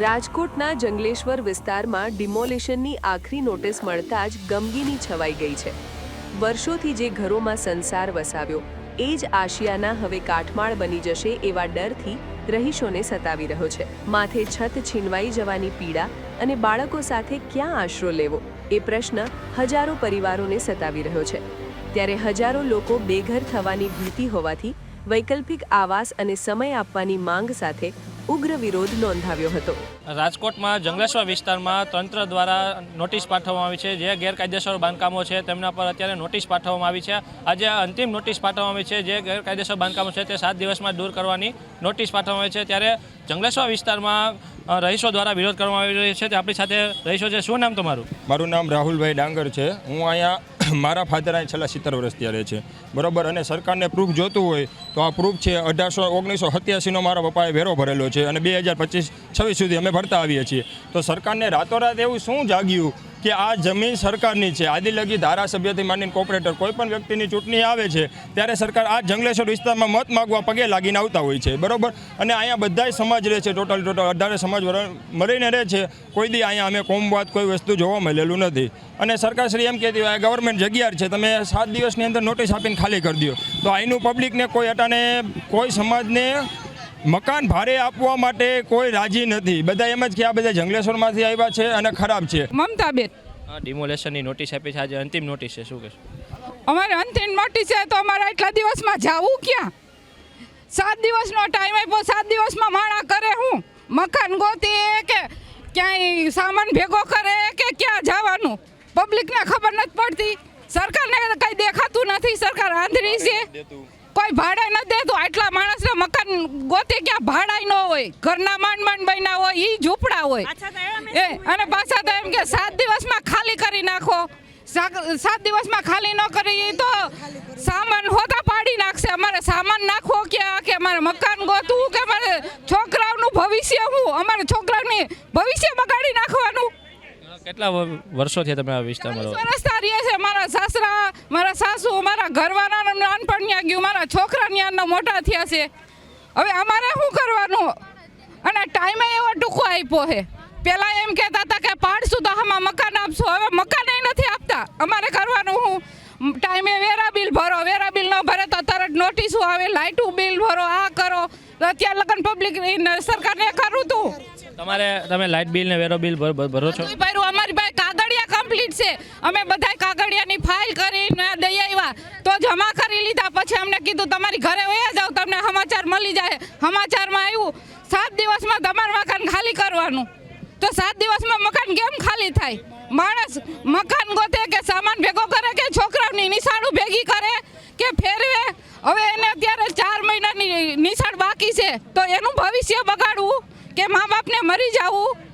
રાજકોટના જંગલેશ્વર વિસ્તારમાં ડિમોલેશનની આખરી નોટિસ મળતા જ ગમગીની છવાઈ ગઈ છે. વર્ષોથી જે ઘરોમાં સંસાર વસાવ્યો, એ જ આશિયાના હવે કાટમાળ બની જશે એવા ડરથી રહીશોને સતાવી રહ્યો છે. માથે છત છીનવાઈ જવાની પીડા અને બાળકો સાથે ક્યાં આશરો લેવો, એ પ્રશ્ન હજારો પરિવારોને સતાવી રહ્યો છે. ત્યારે હજારો લોકો બેઘર થવાની ભીતિ હોવાથી વૈકલ્પિક આવાસ અને સમય આપવાની માંગ સાથે ઉગ્ર વિરોધ નોંધાવ્યો હતો. રાજકોટમાં જંગલેશ્વર વિસ્તારમાં તંત્ર દ્વારા નોટિસ પાઠવવામાં આવી છે. જે ગેરકાયદેસર બાંધકામો છે તેમના પર અત્યારે નોટિસ પાઠવવામાં આવી છે. આજે અંતિમ નોટિસ પાઠવવામાં આવી છે. જે ગેરકાયદેસર બાંધકામો છે તે સાત દિવસમાં દૂર કરવાની નોટિસ પાઠવવામાં આવી છે. ત્યારે જંગલેશ્વર વિસ્તારમાં રહીશો દ્વારા વિરોધ કરવામાં આવી રહ્યો છે. તે આપણી સાથે રહીશો છે. શું નામ તમારું? મારું નામ રાહુલભાઈ ડાંગર છે. હું અહીંયા મારા ફાધર અહીં છેલ્લા સિત્તેર વર્ષથી રહે છે. બરાબર? અને સરકારને પ્રૂફ જોતું હોય તો આ પ્રૂફ છે અઢારસો ઓગણીસો સત્યાસીનો મારા પપ્પાએ વેરો ભરેલો છે અને બે હજાર પચીસ છવ્વીસ સુધી અમે ભરતા આવીએ છીએ. તો સરકારને રાતોરાત એવું શું જાગ્યું કે આ જમીન સરકારની છે. આદિલગી ધારાસભ્યથી માંડીને કોર્પોરેટર કોઈ પણ વ્યક્તિની ચૂંટણી આવે છે, ત્યારે સરકાર આ જંગલેશ્વર વિસ્તારમાં મત માગવા પગે લાગીને આવતા હોય છે. બરોબર? અને અહીંયા બધાય સમાજ રહે છે ટોટલ ટોટલ અઢારે સમાજ મળીને રહે છે. કોઈ દી અહીંયા અમે કોમવાદ, કોઈ વસ્તુ જોવા મળેલું નથી. અને સરકારશ્રી એમ કહેતી હોય ગવર્મેન્ટ જગ્યા છે, તમે સાત દિવસની અંદર નોટિસ આપીને ખાલી કરી દો તો અહીંનું પબ્લિકને કોઈ અટાને કોઈ સમાજને મકાન ભારે આપવા માટે કોઈ રાજી નથી. બધા એમ જ કે આ બધા જંગલેશ્વરમાંથી આવ્યા છે અને ખરાબ છે. મમતાબેન. ડિમોલેશનની નોટિસ આપી છે. આજે અંતિમ નોટિસ છે. શું કહેશો? અમારે અંતિમ નોટિસ છે તો અમારે એટલા દિવસમાં જાવું ક્યાં? સાત દિવસનો ટાઈમ આપ્યો. સાત દિવસમાં માણા કરે હું? મકાન ગોતે કે ક્યાંય સામાન ભેગો કરે કે ક્યાં જવાનું? પબ્લિકને ખબર નથી પડતી. સરકારને કંઈ દેખાતું નથી. સરકાર આંધળી છે. કોઈ ભાડે ન દેતું આટલા માણસને મકાન ગોતે ક્યાં? ભાડાય ન હોય. ઘરના માંડ માંડ બન્યા હોય ઈ ઝૂંપડા હોય. એ અને પાછા તો એમ કે સાત દિવસમાં ખાલી કરી નાખો. સાત દિવસમાં ખાલી ન કરી તો સામાન હોતા પાડી નાખશે. અમારે સામાન નાખવો ક્યાં? કે અમારે મકાન ગોતવું? કે અમારે છોકરાઓનું ભવિષ્ય હું અમારે છોકરાની ભવિષ્ય બગાડી નાખવાનું. કેટલા વર્ષોથી તમે આ વિસ્તારમાં રહો છો? છે મારા સાસરા મારા સાસુ મારા ઘરવાળાનું નાનપણ ન્યા ગયું મારા છોકરા ન્યાનો મોટા થયા છે. હવે અમારે શું કરવાનું? અને ટાઈમે એવો ટૂંકો આપ્યો છે. પહેલાં એમ કહેતા હતા કે પાડશું તો આમાં મકાન આપશું. હવે મકાન નથી આપતા. અમારે કરવાનું હું ટાઈમે વેરા બિલ ભરો. વેરા બિલ ન ભરે તો તરત નોટિસો આવે લાઇટું બિલ ભરો આ કરો. અત્યારે લગન પબ્લિક સરકારને કરું તું. તમારે તમે લાઇટ બિલ ને વેરો બિલ ભર- છો? અમારી પાસે કમ્પ્લીટ છે. અમે બધાય કાગળિયાની ફાઇલ કરીને દઈ આવ્યા. તો જમા કરી લીધા. પછી અમને કીધું, તમારી ઘરે વયા જાઓ તમને સમાચાર મળી જાય. સમાચારમાં આવ્યું, સાત દિવસમાં તમારું મકાન ખાલી કરવાનું. તો સાત દિવસમાં મકાન કેમ ખાલી થાય? માણસ મકાન ગોતે કે સામાન ભેગો કરે કે છોકરાઓની નિશાળું ભેગી કરે કે ફેરવે? હવે એને અત્યારે ચાર મહિનાની નિશાળ બાકી છે. તો એનું ભવિષ્ય બગાડવું? કે મા બાપને મરી જવું?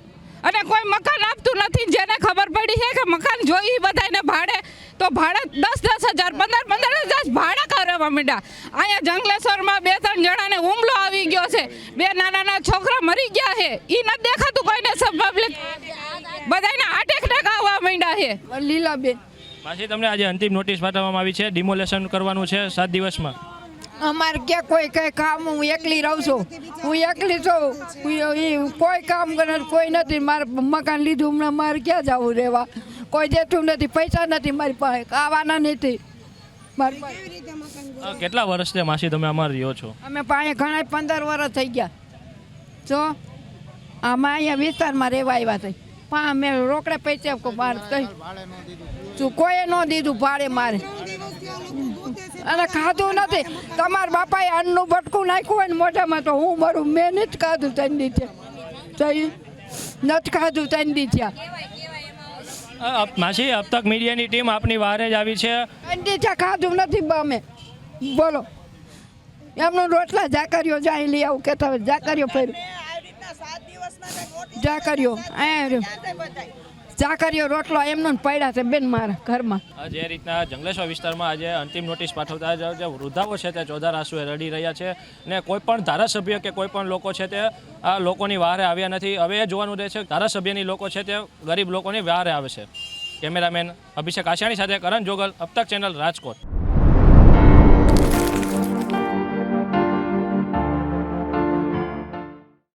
અને કોઈ મકાન આપતું નથી. જેને ખબર પડી છે કે મકાન જોઈ બધાને ભાડે. તો ભાડે દસ દસ હજાર પંદર પંદર હજાર ભાડા કરવા માંડ્યા. અહીંયા જંગલેશ્વરમાં બે ત્રણ જણાને હુમલો આવી ગયો છે. બે નાના નાના છોકરા મરી ગયા છે. એ નથી દેખાતું કોઈને પબ્લિક બધાને હાર્ટ એટેક આવવા માંડ્યા છે. લીલાબેન. પાછી તમને આજે અંતિમ નોટિસ પાઠવવામાં આવી છે. ડિમોલેશન કરવાનું છે સાત દિવસમાં. અમારે ક્યાં કોઈ કઈ કામ હું એકલી રહું છું. હું એકલી છું. કોઈ કામ કરે કોઈ નથી. મારે મકાન લીધું હમણાં મારે ક્યાં જવું રહેવા? કોઈ દેતું નથી પૈસા નથી મારી પાસે ખાવાના નથી. કેટલા વર્ષ છે માસી તમે અમારે રહ્યો છો? અમે પાસે ઘણા પંદર વર્ષ થઈ ગયા. જો આમાં અહીંયા વિસ્તારમાં રહેવા આવ્યા થઈ પણ અમે રોકડે પૈસા શું કોઈએ ન દીધું ભાડે મારે. અને ખાધું નથી. તમારા બાપાએ અન્નનું બટકું નાખ્યું હોય ને મોઢામાં તો હું મારું મેં નથી ખાધું ત્રણ દી છે નથી ખાધું ત્રણ ત્યાં માસી અબ તક મીડિયાની ટીમ આપની વારે જ આવી છે. ત્રણ દી ખાધું નથી બમે. અમે બોલો. એમનું રોટલા જાકરીઓ જાય લઈ આવું કહેતા હોય જાકરીઓ ફેર જાકરીઓ અહીંયા જાકરીઓ રોટલો એમનો પડ્યા છે બેન મારા ઘરમાં. જે રીતના જંગલેશ્વર વિસ્તારમાં આજે અંતિમ નોટિસ પાઠવતા જે વૃદ્ધાઓ છે તે ચોધાર આંસુએ રડી રહ્યા છે ને કોઈ પણ ધારાસભ્ય કે કોઈ પણ લોકો છે તે આ લોકોની વારે આવ્યા નથી. હવે એ જોવાનું રહે છે ધારાસભ્યની લોકો છે તે ગરીબ લોકોની વારે આવે છે. કેમેરામેન અભિષેક આશાણી સાથે કરણ જોગલ, અબતક ચેનલ રાજકોટ.